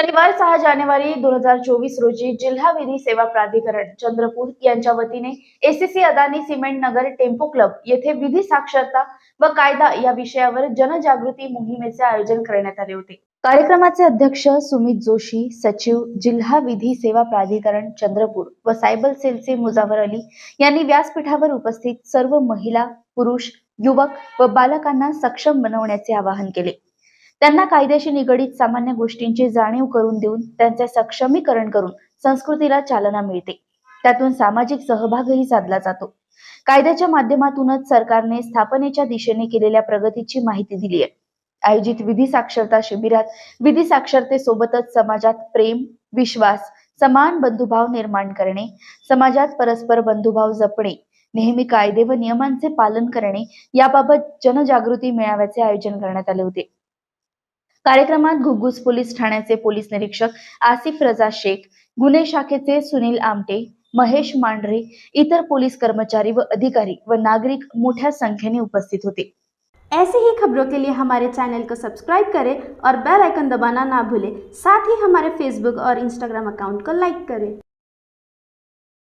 शनिवार सहा जानेवारी दोन हजार चोवीस रोजी जिल्हा विधी सेवा प्राधिकरण चंद्रपूर यांच्या वतीने ACC Adani cement Nagar tempo club येथे विधी साक्षरता व कायदा या विषयावर जनजागृती मोहिमेचे आयोजन करण्यात आले होते. कार्यक्रमाचे अध्यक्ष सुमित जोशी सचिव जिल्हा विधी सेवा प्राधिकरण चंद्रपूर व सायबर सेलचे मुजावर अली यांनी व्यासपीठावर उपस्थित सर्व महिला पुरुष युवक व बालकांना सक्षम बनवण्याचे आवाहन केले. त्यांना कायद्याशी निगडीत सामान्य गोष्टींची जाणीव करून देऊन त्यांचे सक्षमीकरण करून संस्कृतीला चालना मिळते. त्यातून सामाजिक सहभागही साधला जातो. कायद्याच्या माध्यमातूनच सरकारने स्थापनेच्या दिशेने केलेल्या प्रगतीची माहिती दिली आहे. आयोजित विधी साक्षरता शिबिरात विधी साक्षरतेसोबतच समाजात प्रेम विश्वास समान बंधुभाव निर्माण करणे समाजात परस्पर बंधुभाव जपणे नेहमी कायदे व नियमांचे पालन करणे याबाबत जनजागृती मेळाव्याचे आयोजन करण्यात आले होते. कार्यक्रमात घुग्गुस पोलीस ठाण्याचे पोलीस निरीक्षक आसिफ रजा शेख गुन्हे शाखेचे सुनील आमटे महेश मांढरे इतर पोलीस कर्मचारी व अधिकारी व नागरिक मोठ्या संख्येने उपस्थित होते. ऐसे ही खबरों के लिए हमारे चैनल को सब्सक्राइब करें और बेल आइकन दबाना ना भूलें। साथ ही हमारे फेसबुक और इंस्टाग्राम अकाउंट को लाइक करें।